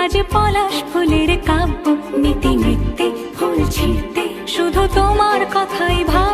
আজ পলাশ ফুলের কাব্য নীতি নৃত্যে ফুল ছিঁড়তে শুধু তোমার কথাই ভাব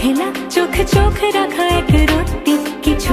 ভেলা চোখ চোখ রাখা এক রত্তি কিছু